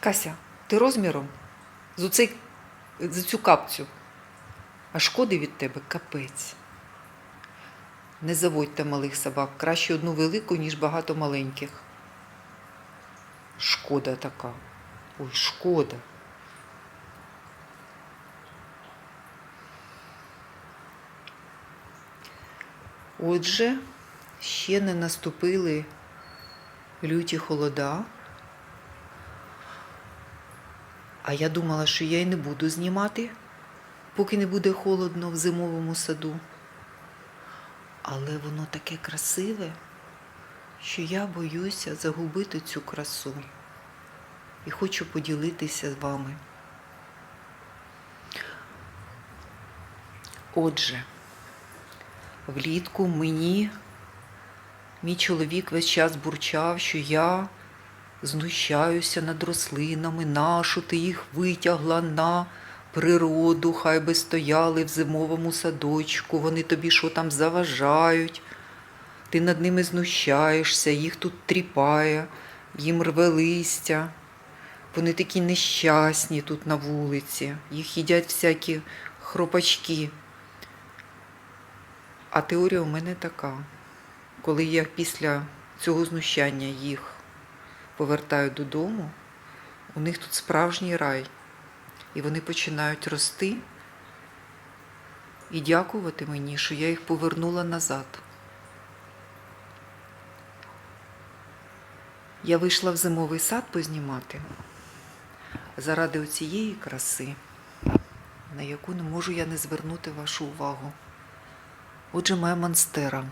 Кася, ти розміром з, оцей, з цю капцю, а шкоди від тебе капець. Не заводьте малих собак, краще одну велику, ніж багато маленьких. Шкода така. Ой, шкода. Отже, ще не наступили люті холода. А я думала, що я й не буду знімати, поки не буде холодно в зимовому саду. Але воно таке красиве, що я боюся загубити цю красу і хочу поділитися з вами. Отже, влітку мені мій чоловік весь час бурчав, що я знущаюся над рослинами, нашу ти їх витягла на природу, хай би стояли в зимовому садочку, вони тобі що там заважають. Ти над ними знущаєшся, їх тут тріпає, їм рве листя. Вони такі нещасні тут на вулиці, їх їдять всякі хропачки. А теорія у мене така. Коли я після цього знущання їх повертаю додому, у них тут справжній рай. І вони починають рости і дякувати мені, що я їх повернула назад. Я вийшла в зимовий сад познімати заради оцієї краси, на яку не можу я не звернути вашу увагу. Отже, моя монстера.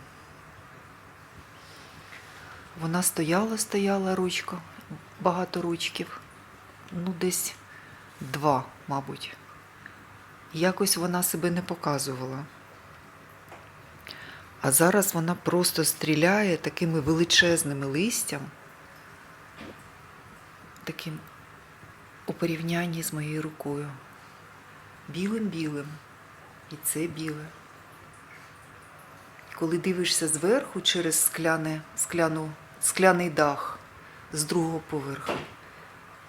Вона стояла, стояла ручка, багато ручків, ну десь два, мабуть. Якось вона себе не показувала. А зараз вона просто стріляє такими величезними листям, таким у порівнянні з моєю рукою. Білим-білим. І це біле. Коли дивишся зверху через скляне, скляну, скляний дах з другого поверху,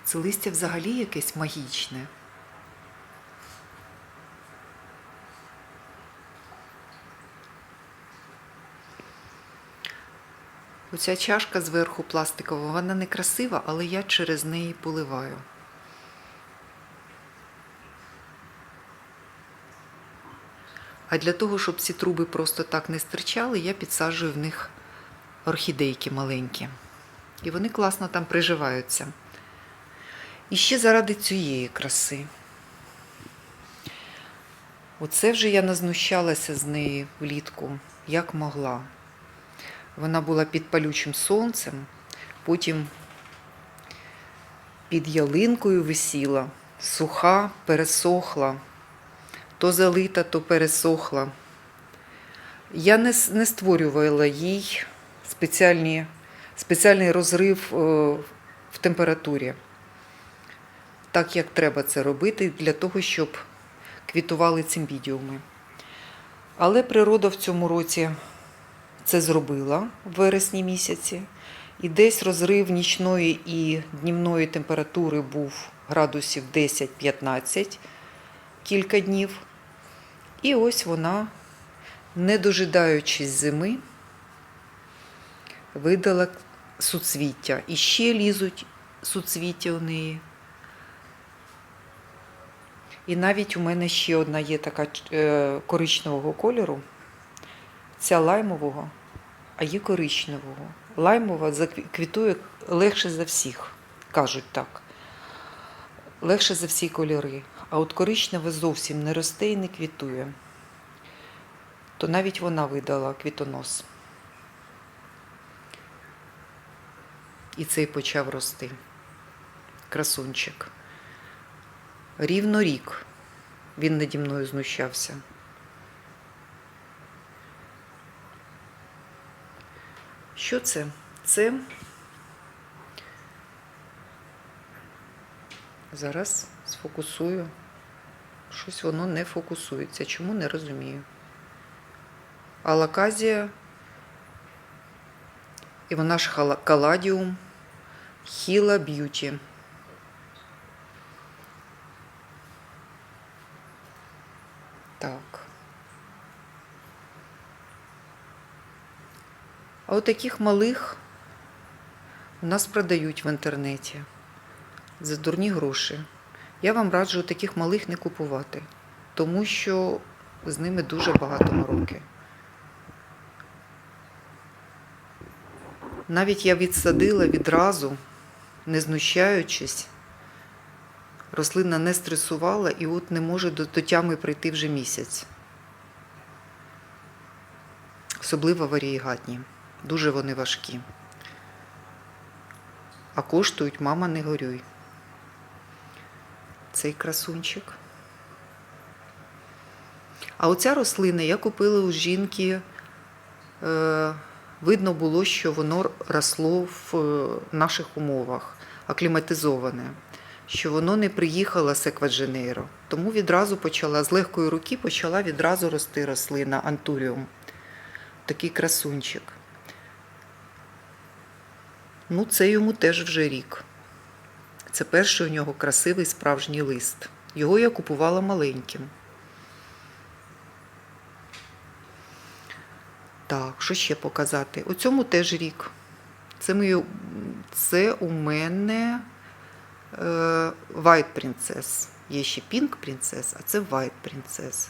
це листя взагалі якесь магічне. Оця чашка зверху пластикова, вона не красива, але я через неї поливаю. А для того, щоб ці труби просто так не стирчали, я підсаджую в них орхідейки маленькі. І вони класно там приживаються. І ще заради цієї краси. Оце вже я назнущалася з неї влітку, як могла. Вона була під палючим сонцем, потім під ялинкою висіла, суха, пересохла, то залита, то пересохла. Я не, створювала їй спеціальні, спеціальний розрив е, в температурі, так як треба це робити для того, щоб квітували цимбідіуми. Але природа в цьому році це зробила в вересні місяці. І десь розрив нічної і днівної температури був градусів 10-15 кілька днів. І ось вона, не дожидаючись зими, видала суцвіття. І ще лізуть суцвіття у неї. І навіть у мене ще одна є така е, коричневого кольору, ця лаймового, а є коричневого. Лаймова квітує легше за всіх, кажуть так. Легше за всі кольори. А от коричневе зовсім не росте і не квітує. То навіть вона видала квітонос. І цей почав рости. Красунчик. Рівно рік він наді мною знущався. Що це? Це зараз сфокусую. Щось воно не фокусується. Чому не розумію. Алаказія і вона ж Каладіум Хіла Б'юті. Так. А от таких малих у нас продають в інтернеті за дурні гроші. Я вам раджу таких малих не купувати, тому що з ними дуже багато мороки. Навіть я відсадила відразу, не знущаючись, рослина не стресувала і от не може до, тями прийти вже місяць. Особливо варієгатні. Дуже вони важкі. А коштують мама не горюй. Цей красунчик. А оця рослина я купила у жінки. Е, видно було, що воно росло в е, наших умовах, акліматизоване, що воно не приїхало з Еквадженейро. Тому відразу почала, з легкої руки почала відразу рости рослина антуріум. Такий красунчик. Ну, це йому теж вже рік. Це перший у нього красивий справжній лист. Його я купувала маленьким. Так, що ще показати? У цьому теж рік. Це, ми, це у мене е, White Princess. Є ще Pink Princess, а це White Princess.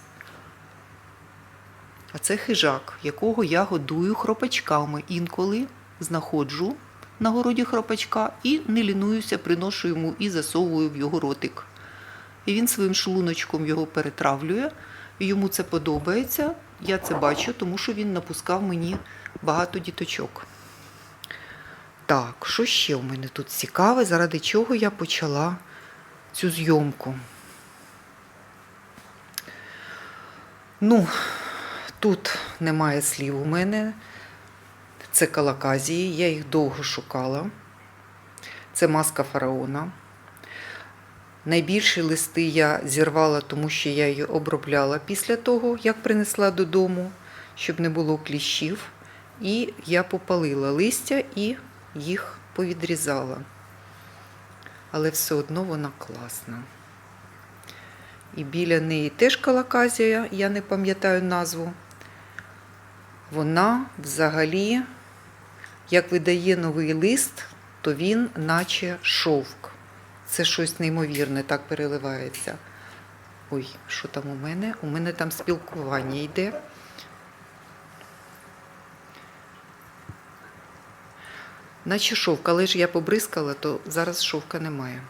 А це хижак, якого я годую хропачками. Інколи знаходжу на городі хропачка і не лінуюся, приношу йому і засовую в його ротик. І він своїм шлуночком його перетравлює. Йому це подобається. Я це бачу, тому що він напускав мені багато діточок. Так, що ще у мене тут цікаве, заради чого я почала цю зйомку? Ну, тут немає слів у мене. Це калаказії, я їх довго шукала. Це маска фараона. Найбільші листи я зірвала, тому що я її обробляла після того, як принесла додому, щоб не було кліщів. І я попалила листя і їх повідрізала. Але все одно вона класна. І біля неї теж калаказія, я не пам'ятаю назву. Вона взагалі, як видає новий лист, то він наче шовк. Це щось неймовірне, так переливається. Ой, що там у мене? У мене там спілкування йде. Наче шовк, але ж я побризкала, то зараз шовка немає.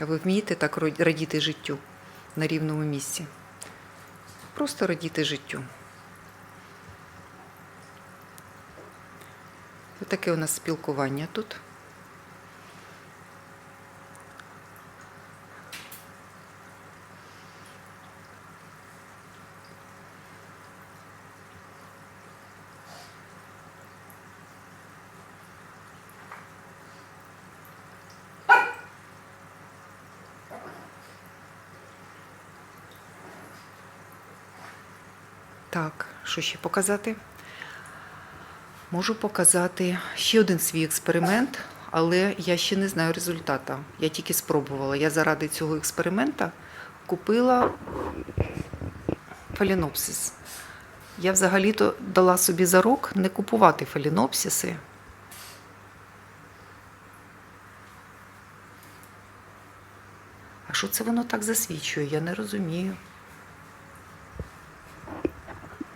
А ви вмієте так радіти життю на рівному місці? Просто радіти життю. Таке у нас спілкування тут. Так, що ще показати? Можу показати ще один свій експеримент, але я ще не знаю результату. Я тільки спробувала. Я заради цього експеримента купила фалінопсис. Я взагалі-то дала собі зарок не купувати фалінопсиси. А що це воно так засвічує? Я не розумію.